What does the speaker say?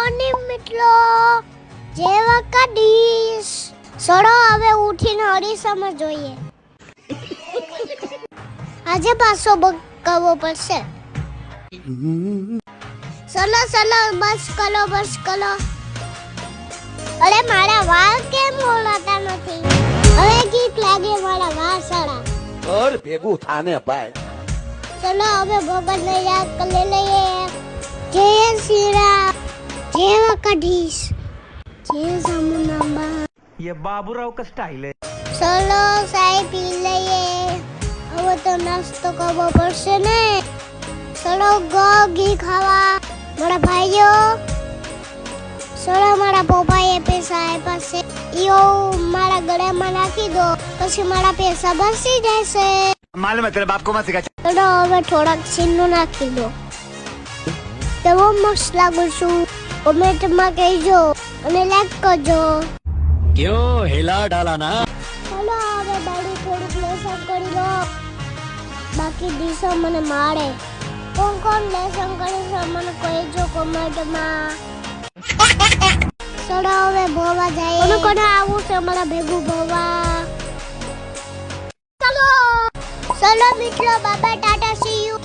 Morning મિત્રો જે વખત ડીશ સડો હવે ઉઠીને અરીસામાં જોઈએ. આજે પાછો બગાવવો પડશે. સલો સલો બસ કલો બસ કલો અરે મારા વાળ કેમ ઓળાતા નથી? હવે ગીત લાગે મારા વાળ સાડા ઘર ભેગું થાને ભાઈ. ચલો હવે ભગવાનને યાદ કરી લઈએ. જય શ્રી રામ જેવા કઢીશ જય સામુનાંબા ये बाबूराव का स्टाइल है ચલો સાહેબ પી લઈએ હવે તો નાસ્તો કરવો પડશે ને ચલો ગો ઘી ખાવા મારા ભાઈઓ ચલો મારા પપ્પાએ પૈસા આપ્યા છે ઈઓ મારા ગળામાં નાખી દો પછી મારા પૈસા બસી જશે मालूम है तेरे बाप को मत सिखा ચલો હવે થોડાક છીનું નાખી દો તો બહુ મસ્ત લાગુ છું કોમેન્ટમાં કહેજો અને લાઈક કરજો. ક્યો હેલા ડાલાના? ચાલો હવે બાડી થોડુંક લેસન કરી લો. બાકી દિશા મને મારે કોણ કોણ લેસન કરે છે મને કહેજો કોમેન્ટમાં. ચલો હવે ભોવા જાય અને કોને આવું છે અમારા ભેગું ભોવા? ચલો. ચલો મિત્રો બાબા ટાટા સી યુ